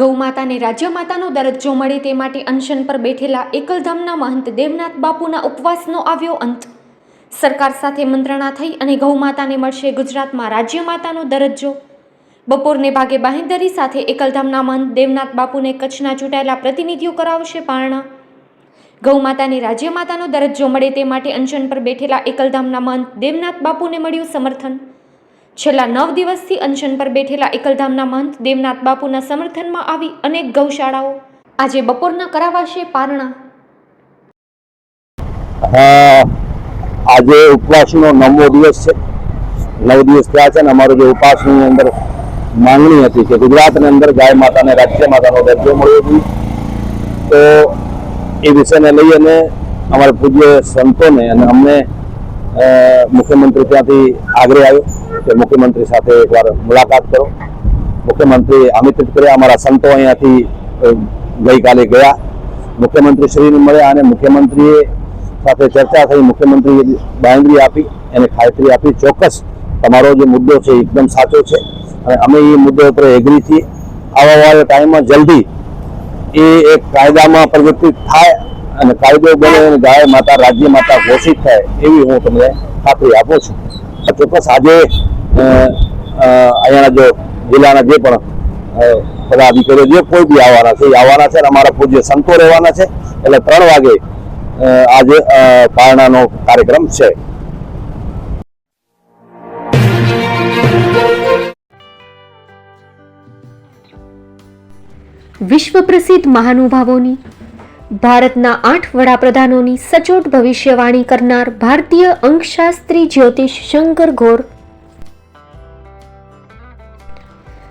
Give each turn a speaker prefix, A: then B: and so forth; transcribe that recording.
A: ગૌમાતાને રાજ્યમાતાનો દરજ્જો મળે તે માટે અનશન પર બેઠેલા એકલધામના મહંત દેવનાથ બાપુના ઉપવાસનો આવ્યો અંત. સરકાર સાથે મંત્રણા થઈ અને ગૌમાતાને મળશે ગુજરાતમાં રાજ્યમાતાનો દરજ્જો. બપોરને ભાગે બાહેંધરી સાથે એકલધામના મહંત દેવનાથ બાપુને કચ્છના ચૂંટાયેલા પ્રતિનિધિઓ કરાવશે પારણા. ગૌમાતાને રાજ્યમાતાનો દરજ્જો મળે તે માટે અનશન પર બેઠેલા એકલધામના મહંત દેવનાથ બાપુને મળ્યું સમર્થન. છેલ્લા નવ દિવસથી અનશન પર બેઠેલા એકલધામના મહંત દેવનાથ બાપુના સમર્થનમાં આવી અનેક ગૌશાળાઓ. આજે બપોરના કરાવાશે પારણા.
B: આજે ઉપવાસનો નવમો દિવસ છે. નવ દિવસ થયા છે ને અમારો જે ઉપવાસની અંદર માંગણી હતી કે ગુજરાતની અંદર ગાય માતાને રાજ્ય માતાનો દરજ્જો મળ્યો હતો તો એ વિષયને લઈ અને અમારા પૂજ્ય સંતોને અને અમને મુખ્યમંત્રી ત્યાંથી આગ્રહ આવ્યો. કે મુખ્યમંત્રી સાથે એકવાર મુલાકાત કરો. મુખ્યમંત્રી આમંત્રિત કર્યા, અમારા સંતો અહીંયાથી ગઈકાલે ગયા. મુખ્યમંત્રી શ્રીને મળ્યા અને મુખ્યમંત્રીએ સાથે ચર્ચા થઈ. મુખ્યમંત્રીએ બાંયધરી આપી, એને ખાતરી આપી. ચોક્કસ તમારો જે મુદ્દો છે એકદમ સાચો છે. અને અમે એ મુદ્દો ઉપર એગ્રી છીએ. આવાવાળા ટાઈમમાં જલ્દી એ એક કાયદામાં પરિવર્તિત થાય અને કાયદો બને અને ગાય માતા રાજ્ય માતા ઘોષિત થાય એવી હું તમને ખાતરી આપું છું. ચોક્કસ આજે અહીંયાના જો જિલ્લાના જે પણ પદાધિકારીઓ જે કોઈ બી આવવાના છે આવવાના છે અને અમારા પૂજ્ય સંતો રહેવાના છે, એટલે ત્રણ વાગે આજે પારણાનો કાર્યક્રમ છે.
A: વિશ્વ પ્રસિદ્ધ મહાનુભાવોની, ભારતના આઠ વડાપ્રધાનોની સચોટ ભવિષ્યવાણી કરનાર ભારતીય અંકશાસ્ત્રી જ્યોતિષ શંકર ઘોર